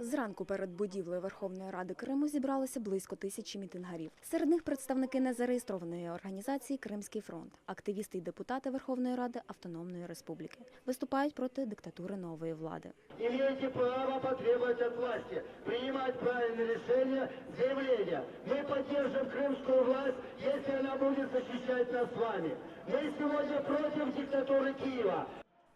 Зранку перед будівлею Верховної Ради Криму зібралося близько тисячі мітингарів. Серед них представники незареєстрованої організації Кримський фронт, активісти й депутати Верховної Ради Автономної Республіки. Виступають проти диктатури нової влади. имеете право потребовать от власти принимать правильные решения, заявления. Мы поддержим крымскую власть, если она будет защищать нас с вами. Мы сегодня против диктатуры Киева.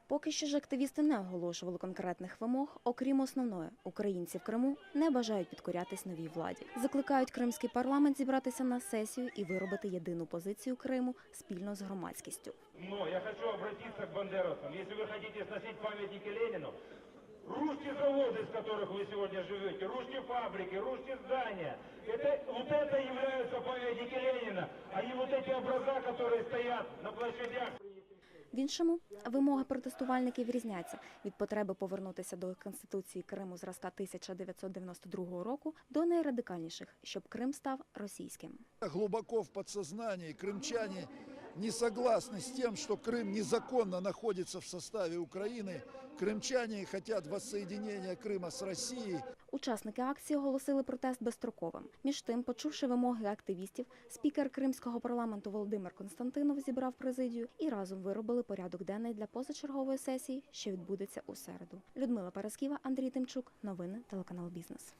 Поки що ж активісти не оголошували конкретних вимог, окрім основної, українці в Криму не бажають підкорятись новій владі. Закликають кримський парламент зібратися на сесію і виробити єдину позицію Криму спільно з громадськістю. Но я хочу обратиться к бандеровцам. Если вы хотите сносить памятники Ленину, рушьте заводы, с которых вы сегодня живете, рушьте фабрики, рушьте здания. Это, вот это являются памятники Ленина, а не вот эти образа, которые стоят на площадях. В іншому вимоги протестувальників різняться від потреби повернутися до конституції Криму зразка 1992 року до найрадикальніших, щоб Крим став російським. Глубоко в підсознанні крымчане не согласны с тем, что Крым незаконно находится в составе Украины. Крымчане хотят воссоединения Крыма с Россией. Учасники акції оголосили протест безстроковим. Між тим, почувши вимоги активістів, спікер Кримського парламенту Володимир Константинов зібрав президію і разом виробили порядок денний для позачергової сесії, що відбудеться у середу. Людмила Парасківа, Андрій Тимчук. Новини телеканал Бізнес.